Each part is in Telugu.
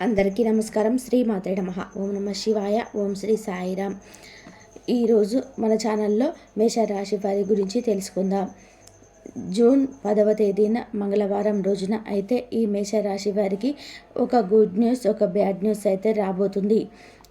అందరికీ నమస్కారం. శ్రీ మాతే నమ. ఓం నమ శివాయ. ఓం శ్రీ సాయిరామ్. ఈరోజు మన ఛానల్లో మేషరాశి వారి గురించి తెలుసుకుందాం. జూన్ పదవ తేదీన మంగళవారం రోజున అయితే ఈ మేషరాశి వారికి ఒక గుడ్ న్యూస్ ఒక బ్యాడ్ న్యూస్ అయితే రాబోతుంది.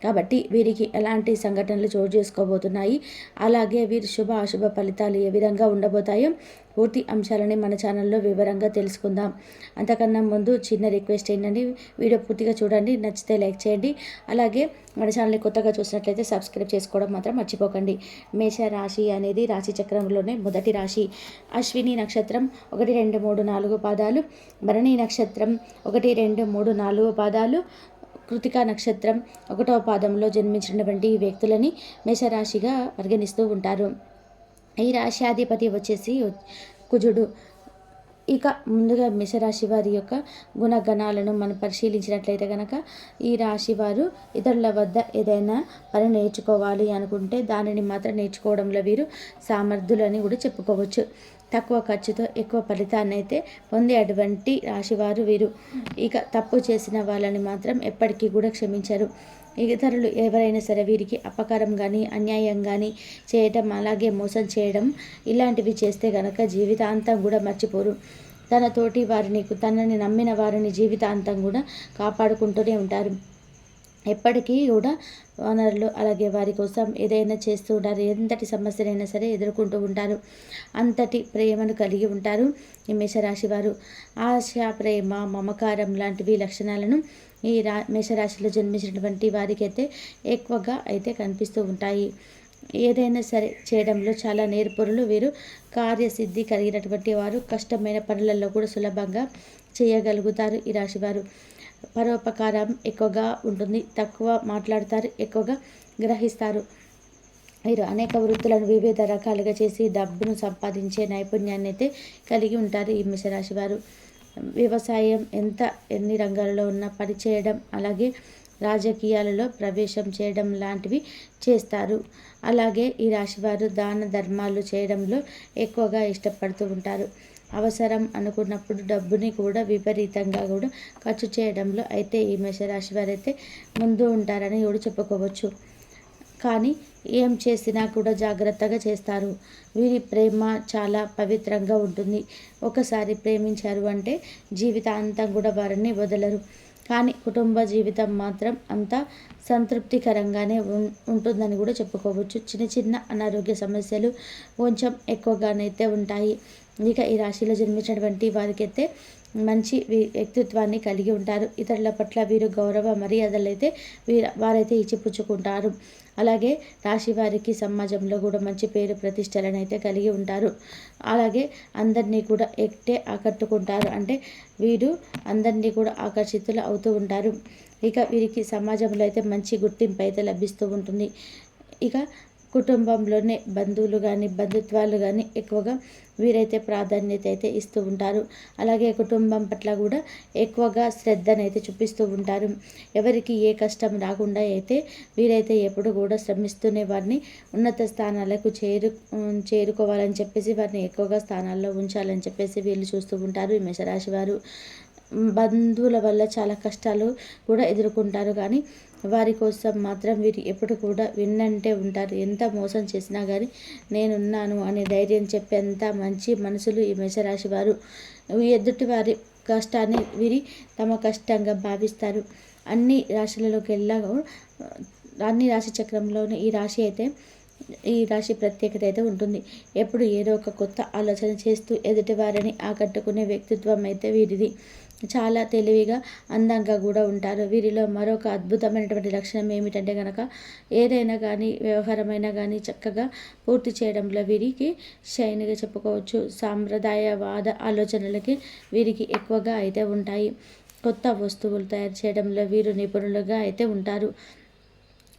కాబట్టి వీరికి ఎలాంటి సంఘటనలు చోటు చేసుకోబోతున్నాయి? అలాగే వీరి శుభ అశుభ ఫలితాలు ఏ విధంగా ఉండబోతాయో పూర్తి అంశాలని మన ఛానల్లో వివరంగా తెలుసుకుందాం. అంతకన్నా ముందు చిన్న రిక్వెస్ట్ ఏంటండి వీడియో పూర్తిగా చూడండి నచ్చితే లైక్ చేయండి. అలాగే మన ఛానల్ని కొత్తగా చూసినట్లయితే సబ్స్క్రైబ్ చేసుకోవడం మాత్రం మర్చిపోకండి. మేష రాశి అనేది రాశి చక్రంలోనే మొదటి రాశి. అశ్విని నక్షత్రం ఒకటి రెండు మూడు నాలుగు పాదాలు. భరణి నక్షత్రం ఒకటి రెండు మూడు నాలుగు పాదాలు. కృతికా నక్షత్రం ఒకటవ పాదంలో జన్మించినటువంటి వ్యక్తులని మేషరాశిగా పరిగణిస్తూ ఉంటారు. ఈ రాశ్యాధిపతి వచ్చేసి కుజుడు. ఇక ముందుగా మేషరాశి వారి యొక్క గుణగణాలను మనం పరిశీలించినట్లయితే కనుక ఈ రాశి వారు ఇతరుల వద్ద ఏదైనా పని నేర్చుకోవాలి అనుకుంటే దానిని మాత్రం నేర్చుకోవడంలో వీరు సామర్థ్యులని కూడా చెప్పుకోవచ్చు. తక్కువ ఖర్చుతో ఎక్కువ ఫలితాన్ని అయితే పొందేటువంటి రాశివారు వీరు. ఇక తప్పు చేసిన వాళ్ళని మాత్రం ఎప్పటికీ కూడా క్షమించరు. ఇతరులు ఎవరైనా సరే వీరికి అపకారం కానీ అన్యాయం కానీ చేయటం అలాగే మోసం చేయడం ఇలాంటివి చేస్తే గనక జీవితాంతం కూడా మర్చిపోరు. తన తోటి వారిని తనని నమ్మిన వారిని జీవితాంతం కూడా కాపాడుకుంటూనే ఉంటారు. ఎప్పటికీ కూడా వనరులు అలాగే వారి కోసం ఏదైనా చేస్తూ ఉంటారు. ఎంతటి సమస్యలైనా సరే ఎదుర్కొంటూ ఉంటారు. అంతటి ప్రేమను కలిగి ఉంటారు ఈ మేషరాశి వారు. ఆశ ప్రేమ మమకారం లాంటివి లక్షణాలను ఈ రా మేషరాశిలో జన్మించినటువంటి వారికైతే ఎక్కువగా అయితే కనిపిస్తూ ఉంటాయి. ఏదైనా సరే చేయడంలో చాలా నేర్పురులు వీరు. కార్యసిద్ధి కలిగినటువంటి వారు. కష్టమైన పనులలో కూడా సులభంగా చేయగలుగుతారు ఈ రాశివారు. పరోపకారం ఎక్కువగా ఉంటుంది. తక్కువ మాట్లాడతారు. ఎక్కువగా గ్రహిస్తారు. వీరు అనేక వృత్తులను వివిధ రకాలుగా చేసి డబ్బును సంపాదించే నైపుణ్యాన్ని అయితే కలిగి ఉంటారు ఈ మిషరాశి వారు వ్యవసాయం ఎంత ఎన్ని రంగాలలో ఉన్నా పని చేయడం అలాగే రాజకీయాలలో ప్రవేశం చేయడం లాంటివి చేస్తారు. అలాగే ఈ రాశివారు దాన ధర్మాలు చేయడంలో ఎక్కువగా ఇష్టపడుతూ ఉంటారు. అవసరం అనుకున్నప్పుడు డబ్బుని కూడా విపరీతంగా కూడా ఖర్చు చేయడంలో అయితే ఈ మేషరాశి వారైతే ముందు ఉంటారని కూడా చెప్పుకోవచ్చు. కానీ ఏం చేసినా కూడా జాగ్రత్తగా చేస్తారు. వీరి ప్రేమ చాలా పవిత్రంగా ఉంటుంది. ఒకసారి ప్రేమించారు అంటే జీవితాంతం కూడా వారిని వదలరు. కానీ కుటుంబ జీవితం మాత్రం అంత సంతృప్తికరంగానే ఉంటుందని కూడా చెప్పుకోవచ్చు. చిన్న చిన్న అనారోగ్య సమస్యలు కొంచెం ఎక్కువగానైతే ఉంటాయి. ఇక ఈ రాశిలో జన్మించినటువంటి వారికైతే మంచి వ్యక్తిత్వాన్ని కలిగి ఉంటారు. ఇతరుల పట్ల వీరు గౌరవ మర్యాదలు అయితే వీరు వారైతే ఇచ్చిపుచ్చుకుంటారు అలాగే రాశి వారికి సమాజంలో కూడా మంచి పేరు ప్రతిష్టలను అయితే కలిగి ఉంటారు. అలాగే అందరినీ కూడా ఎట్టే ఆకట్టుకుంటారు. అంటే వీరు అందరినీ కూడా ఆకర్షితులు అవుతూ ఉంటారు. ఇక వీరికి సమాజంలో అయితే మంచి గుర్తింపు అయితే లభిస్తూ ఉంటుంది. ఇక కుటుంబంలోనే బంధువులు కానీ బంధుత్వాలు కానీ ఎక్కువగా వీరైతే ప్రాధాన్యత అయితే ఇస్తూ ఉంటారు. అలాగే కుటుంబం పట్ల కూడా ఎక్కువగా శ్రద్ధనైతే చూపిస్తూ ఉంటారు. ఎవరికి ఏ కష్టం రాకుండా అయితే వీరైతే ఎప్పుడు కూడా శ్రమిస్తూనే వారిని ఉన్నత స్థానాలకు చేరు చేరుకోవాలని చెప్పేసి వారిని ఎక్కువగా స్థానాల్లో ఉంచాలని చెప్పేసి వీళ్ళు చూస్తూ ఉంటారు ఈ మేషరాశి వారు. బంధువుల వల్ల చాలా కష్టాలు కూడా ఎదుర్కొంటారు. కానీ వారి కోసం మాత్రం వీరు ఎప్పుడు కూడా విన్నంటే ఉంటారు. ఎంత మోసం చేసినా కానీ నేనున్నాను అనే ధైర్యం చెప్పేంత మంచి మనసులు ఈ మేషరాశి వారు. ఎదుటి వారి కష్టాన్ని వీరి తమ కష్టంగా భావిస్తారు. అన్ని రాశులలోకి వెళ్ళా అన్ని రాశి చక్రంలోనే ఈ రాశి అయితే ఈ రాశి ప్రత్యేకత అయితే ఉంటుంది. ఎప్పుడు ఏదో ఒక కొత్త ఆలోచన చేస్తూ ఎదుటి వారిని ఆకట్టుకునే వ్యక్తిత్వం అయితే వీరిది. చాలా తెలివిగా అందంగా కూడా ఉంటారు. వీరిలో మరొక అద్భుతమైనటువంటి లక్షణం ఏమిటంటే కనుక ఏదైనా కానీ వ్యవహారమైనా కానీ చక్కగా పూర్తి చేయడంలో వీరికి షైన్గా చెప్పుకోవచ్చు. సాంప్రదాయవాద ఆలోచనలకి వీరికి ఎక్కువగా అయితే ఉంటాయి. కొత్త వస్తువులు తయారు చేయడంలో వీరు నిపుణులుగా అయితే ఉంటారు.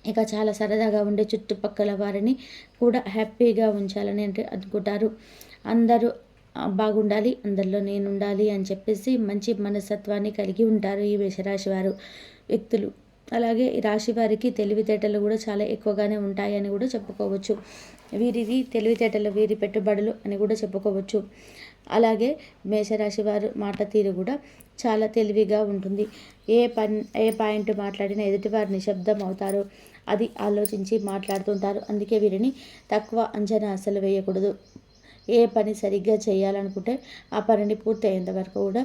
ఇక చాలా సరదాగా ఉండే చుట్టుపక్కల వారిని కూడా హ్యాపీగా ఉంచాలని అంటే అనుకుంటారు. అందరూ బాగుండాలి అందరిలో నేను ఉండాలి అని చెప్పేసి మంచి మనస్తత్వాన్ని కలిగి ఉంటారు ఈ మేషరాశి వారు వ్యక్తులు. అలాగే ఈ రాశి వారికి తెలివితేటలు కూడా చాలా ఎక్కువగానే ఉంటాయని కూడా చెప్పుకోవచ్చు. వీరిది తెలివితేటలు వీరి పెట్టుబడులు అని కూడా చెప్పుకోవచ్చు. అలాగే మేషరాశి వారు మాట తీరు కూడా చాలా తెలివిగా ఉంటుంది. ఏ పని ఏ పాయింట్ మాట్లాడినా ఎదుటివారు నిశ్శబ్దం అవుతారు. అది ఆలోచించి మాట్లాడుతుంటారు. అందుకే వీరిని తక్కువ అంచనా అసలు వేయకూడదు. ఏ పని సరిగ్గా చేయాలనుకుంటే ఆ పనిని పూర్తి అయ్యేంత వరకు కూడా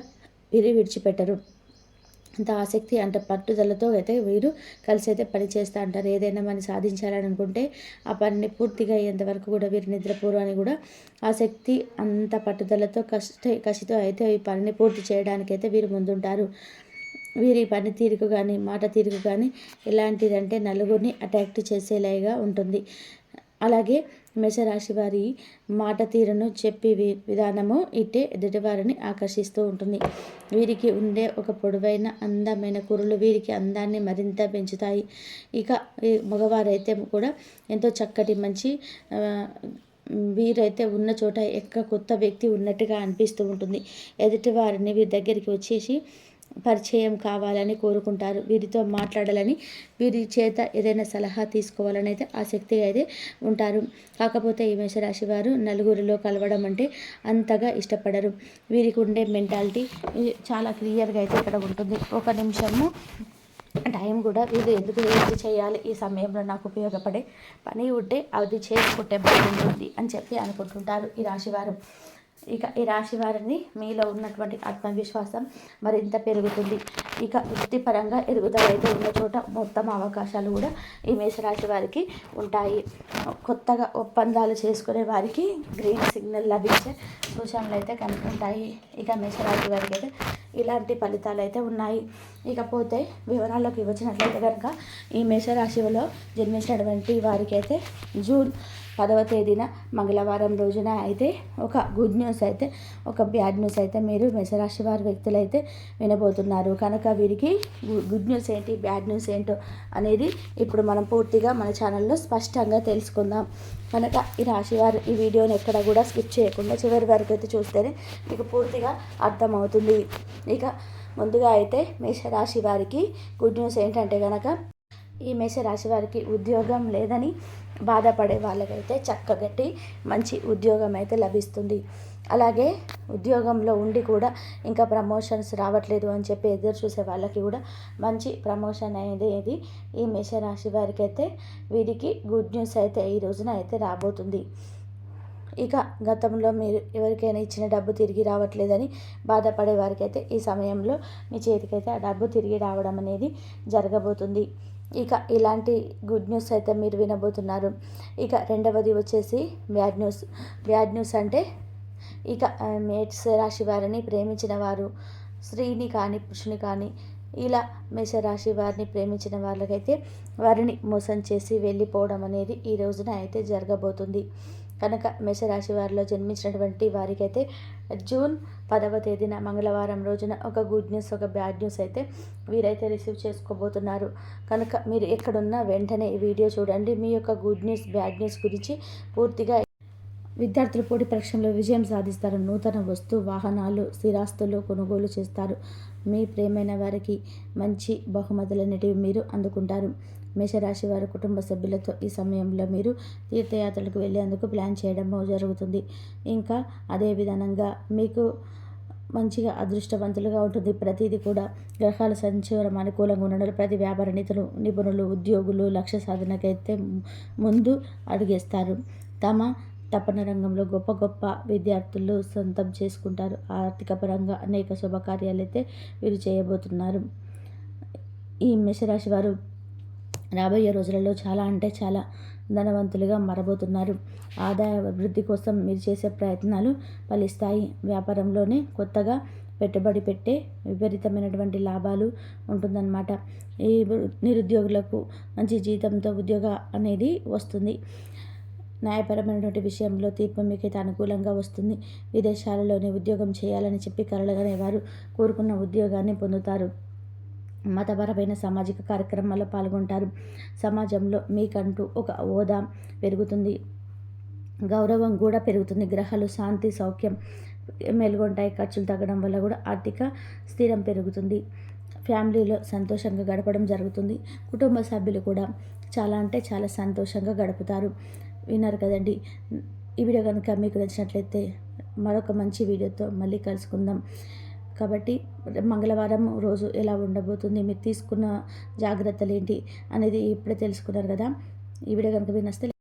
వీరు విడిచిపెట్టరు. అంత ఆసక్తి అంత పట్టుదలతో అయితే వీరు కలిసి అయితే పని చేస్తూ అంటారు. ఏదైనా మనం సాధించాలని అనుకుంటే ఆ పనిని పూర్తిగా అయ్యేంత వరకు కూడా వీరు నిద్రపోరు అని కూడా ఆసక్తి అంత పట్టుదలతో కష్ట కసితో అయితే ఈ పనిని పూర్తి చేయడానికైతే వీరు ముందుంటారు. వీరి పని తీరుకు కానీ మాట తీరుకు కానీ ఎలాంటిదంటే నలుగురిని అట్రాక్ట్ చేసేలాగా ఉంటుంది. అలాగే మేషరాశి వారి మాట తీరును చెప్పి విధానము ఇట్టే ఎదుటివారిని ఆకర్షిస్తూ ఉంటుంది. వీరికి ఉండే ఒక పొడవైన అందమైన కురులు వీరికి అందాన్ని మరింత పెంచుతాయి. ఇక మగవారైతే కూడా ఎంతో చక్కటి మంచి వీరైతే ఉన్న చోట ఎక్క కొత్త వ్యక్తి ఉన్నట్టుగా అనిపిస్తూ ఉంటుంది. ఎదుటి వారిని వీరి దగ్గరికి వచ్చేసి పరిచయం కావాలని కోరుకుంటారు. వీరితో మాట్లాడాలని వీరి చేత ఏదైనా సలహా తీసుకోవాలని అయితే ఆసక్తిగా అయితే ఉంటారు. కాకపోతే ఈ మేషరాశి వారు నలుగురిలో కలవడం అంటే అంతగా ఇష్టపడరు. వీరికి ఉండే మెంటాలిటీ చాలా క్లియర్గా అయితే ఇక్కడ ఉంటుంది. ఒక నిమిషము టైం కూడా వీళ్ళు ఎందుకు ఏది చేయాలి ఈ సమయంలో నాకు ఉపయోగపడే పని ఉంటే అది చేసుకుంటే బాగుంటుంది అని చెప్పి అనుకుంటుంటారు ఈ రాశివారు ఇక ఈ రాశి వారిని మీలో ఉన్నటువంటి ఆత్మవిశ్వాసం మరింత పెరుగుతుంది. ఇక వృత్తిపరంగా ఎదుగుదల అయితే ఉన్న చోట మొత్తం అవకాశాలు కూడా ఈ మేషరాశి వారికి ఉంటాయి. కొత్తగా ఒప్పందాలు చేసుకునే వారికి గ్రీన్ సిగ్నల్ లభించే సూచనలు అయితే కనుకుంటాయి ఇక మేషరాశి వారికి అయితే ఇలాంటి ఫలితాలు అయితే ఉన్నాయి. ఇకపోతే వివరాల్లోకి వచ్చినట్లయితే కనుక ఈ మేషరాశిలో జన్మించినటువంటి వారికి అయితే జూన్ పదవ తేదీన మంగళవారం రోజున అయితే ఒక గుడ్ న్యూస్ అయితే ఒక బ్యాడ్ న్యూస్ అయితే మీరు మేషరాశి వారి వ్యక్తులు అయితే వినబోతున్నారు. కనుక వీరికి గుడ్ న్యూస్ ఏంటి బ్యాడ్ న్యూస్ ఏంటో అనేది ఇప్పుడు మనం పూర్తిగా మన ఛానల్లో స్పష్టంగా తెలుసుకుందాం. కనుక ఈ రాశి వారు ఈ వీడియోని ఎక్కడ కూడా స్కిప్ చేయకుండా చివరి వరకు అయితే చూస్తేనే మీకు పూర్తిగా అర్థమవుతుంది. ఇక ముందుగా అయితే మేషరాశి వారికి గుడ్ న్యూస్ ఏంటంటే కనుక ఈ మేషరాశి వారికి ఉద్యోగం లేదని బాధపడే వాళ్ళకైతే చక్కగట్టి మంచి ఉద్యోగం అయితే లభిస్తుంది. అలాగే ఉద్యోగంలో ఉండి కూడా ఇంకా ప్రమోషన్స్ రావట్లేదు అని చెప్పి ఎదురు చూసే వాళ్ళకి కూడా మంచి ప్రమోషన్ అనేది ఈ మేషరాశి వారికి అయితే వీరికి గుడ్ న్యూస్ అయితే ఈ రోజున అయితే రాబోతుంది. ఇక గతంలో మీరు ఎవరికైనా ఇచ్చిన డబ్బు తిరిగి రావట్లేదని బాధపడే వారికైతే ఈ సమయంలో మీ చేతికైతే ఆ డబ్బు తిరిగి రావడం అనేది జరగబోతుంది. ఇక ఇలాంటి గుడ్ న్యూస్ అయితే మీరు వినబోతున్నారు. ఇక రెండవది వచ్చేసి బ్యాడ్ న్యూస్. బ్యాడ్ న్యూస్ అంటే ఇక మేట్స్ రాశి వారిని ప్రేమించిన వారు స్త్రీని కానీ పురుషుని కానీ ఇలా మేషరాశి వారిని ప్రేమించిన వాళ్ళకైతే వారిని మోసం చేసి వెళ్ళిపోవడం అనేది ఈ రోజున అయితే జరగబోతుంది. కనుక మేషరాశి వారిలో జన్మించినటువంటి వారికైతే జూన్ పదవ తేదీన మంగళవారం రోజున ఒక గుడ్ న్యూస్ ఒక బ్యాడ్ న్యూస్ అయితే వీరైతే రిసీవ్ చేసుకోబోతున్నారు. కనుక మీరు ఎక్కడున్నా వెంటనే ఈ వీడియో చూడండి. మీ యొక్క గుడ్ న్యూస్ బ్యాడ్ న్యూస్ గురించి పూర్తిగా విద్యార్థులు పోటీ పరీక్షల్లో విజయం సాధిస్తారు. నూతన వస్తు వాహనాలు స్థిరాస్తులు కొనుగోలు చేస్తారు. మీ ప్రేమైన వారికి మంచి బహుమతులన్నిటివి మీరు అందుకుంటారు. మేషరాశి వారి కుటుంబ సభ్యులతో ఈ సమయంలో మీరు తీర్థయాత్రలకు వెళ్ళేందుకు ప్లాన్ చేయడం జరుగుతుంది. ఇంకా అదే విధానంగా మీకు మంచిగా అదృష్టవంతులుగా ఉంటుంది. ప్రతిదీ కూడా గ్రహాల సంచారం అనుకూలంగా ఉండడం ప్రతి వ్యాపార నిధులు నిపుణులు ఉద్యోగులు లక్ష్య సాధనకైతే ముందు అడిగేస్తారు. తమ తపన రంగంలో గొప్ప గొప్ప విద్యార్థులు సొంతం చేసుకుంటారు. ఆర్థిక పరంగా అనేక శుభకార్యాలైతే వీరు చేయబోతున్నారు. ఈ మేషరాశి వారు రాబోయే రోజులలో చాలా అంటే చాలా ధనవంతులుగా మారబోతున్నారు. ఆదాయ అభివృద్ధి కోసం మీరు చేసే ప్రయత్నాలు ఫలిస్తాయి. వ్యాపారంలోనే కొత్తగా పెట్టుబడి పెట్టే విపరీతమైనటువంటి లాభాలు ఉంటుందన్నమాట. ఈ నిరుద్యోగులకు మంచి జీతంతో ఉద్యోగ అనేది వస్తుంది. న్యాయపరమైనటువంటి విషయంలో తీర్పు మీకైతే అనుకూలంగా వస్తుంది. విదేశాలలోనే ఉద్యోగం చేయాలని చెప్పి కలలుగానే వారు కోరుకున్న ఉద్యోగాన్ని పొందుతారు. మతపరమైన సామాజిక కార్యక్రమాల్లో పాల్గొంటారు. సమాజంలో మీకంటూ ఒక హోదా పెరుగుతుంది. గౌరవం కూడా పెరుగుతుంది. గ్రహాలు శాంతి సౌఖ్యం మెలుగుంటాయి ఖర్చులు తగ్గడం వల్ల కూడా ఆర్థిక స్థిరం పెరుగుతుంది. ఫ్యామిలీలో సంతోషంగా గడపడం జరుగుతుంది. కుటుంబ సభ్యులు కూడా చాలా అంటే చాలా సంతోషంగా గడుపుతారు. విన్నారు కదండి. ఈ వీడియో కనుక మీకు నచ్చినట్లయితే మరొక మంచి వీడియోతో మళ్ళీ కలుసుకుందాం. కాబట్టి మంగళవారం రోజు ఎలా ఉండబోతుంది మీరు తీసుకున్న జాగ్రత్తలు ఏంటి అనేది ఇప్పుడే తెలుసుకున్నారు కదా. ఈ వీడియో కనుక మీరు నచ్చితే